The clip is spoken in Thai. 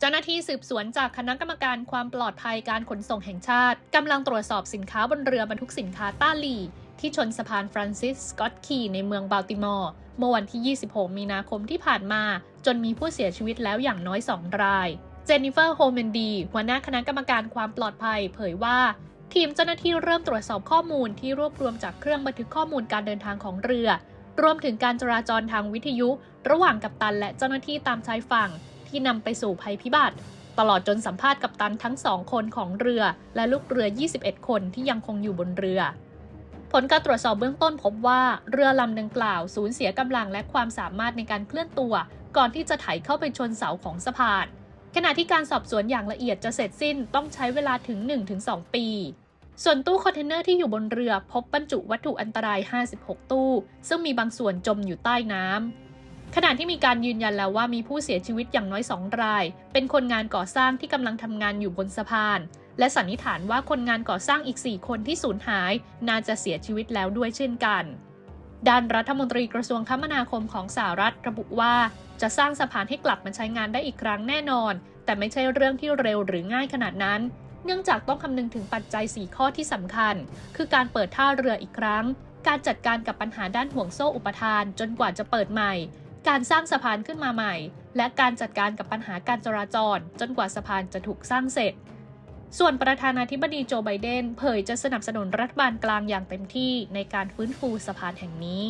เจ้าหน้าที่สืบสวนจากคณะกรรมการความปลอดภัยการขนส่งแห่งชาติกำลังตรวจสอบสินค้าบนเรือบรรทุกสินค้าต้าลี ที่ชนสะพานฟรานซิสสกอตคีในเมืองบัลติมอร์เมื่อวันที่ 26 มีนาคมที่ผ่านมา จนมีผู้เสียชีวิตแล้วอย่างน้อย 2 ราย เจนนิเฟอร์โฮเมนดีหัวหน้าคณะกรรมการความปลอดภัย เผยว่า ทีมเจ้าหน้าที่เริ่มตรวจสอบข้อมูลที่รวบรวมจากเครื่องบันทึกข้อมูลการเดินทางของเรือ รวมถึงการจราจรทางวิทยุ ระหว่างกัปตันและเจ้าหน้าที่ตามชายฝั่ง ที่นำไปสู่ภัยพิบัติ ตลอดจนสัมภาษณ์กัปตันทั้งสองคนของเรือ และลูกเรือ 21 คนที่ยังคงอยู่บนเรือ ผลการตรวจสอบเบื้องต้นพบว่าเรือลำดังกล่าวสูญเสียกำลังและความสามารถในการเคลื่อนตัว ก่อนที่จะไถเข้าไปชนเสาของสะพานขณะที่การสอบสวนอย่างละเอียดจะเสร็จสิ้นต้องใช้เวลาถึง 1-2 ปี ส่วนตู้คอนเทนเนอร์ที่อยู่บนเรือพบบรรจุวัตถุอันตราย 56 ตู้ ซึ่งมีบางส่วนจมอยู่ใต้น้ำ ขณะที่มีการยืนยันแล้วว่ามีผู้เสียชีวิตอย่างน้อย 2 ราย เป็นคนงานก่อสร้างที่กำลังทำงานอยู่บนสะพาน และสันนิษฐานว่าคนงานก่อสร้างอีก 4 คนที่สูญหาย น่าจะเสียชีวิตแล้วด้วยเช่นกัน ด้านรัฐมนตรีกระทรวงคมนาคมของสหรัฐระบุว่า จะสร้างสะพานให้กลับมาใช้งานได้อีกครั้งแน่นอน แต่ไม่ใช่เรื่องที่เร็วหรือง่ายขนาดนั้น เนื่องจากต้องคำนึงถึงปัจจัย 4 ข้อที่สำคัญ คือการเปิดท่าเรืออีกครั้ง การจัดการกับปัญหาด้านห่วงโซ่อุปทาน จนกว่าจะเปิดใหม่ การสร้างสะพานขึ้นมาใหม่ และการจัดการกับปัญหาการจราจร จนกว่าสะพานจะถูกสร้างเสร็จ ส่วนประธานาธิบดีโจไบเดนเผยจะสนับสนุนรัฐบาลกลางอย่างเต็มที่ในการฟื้นฟูสะพานแห่งนี้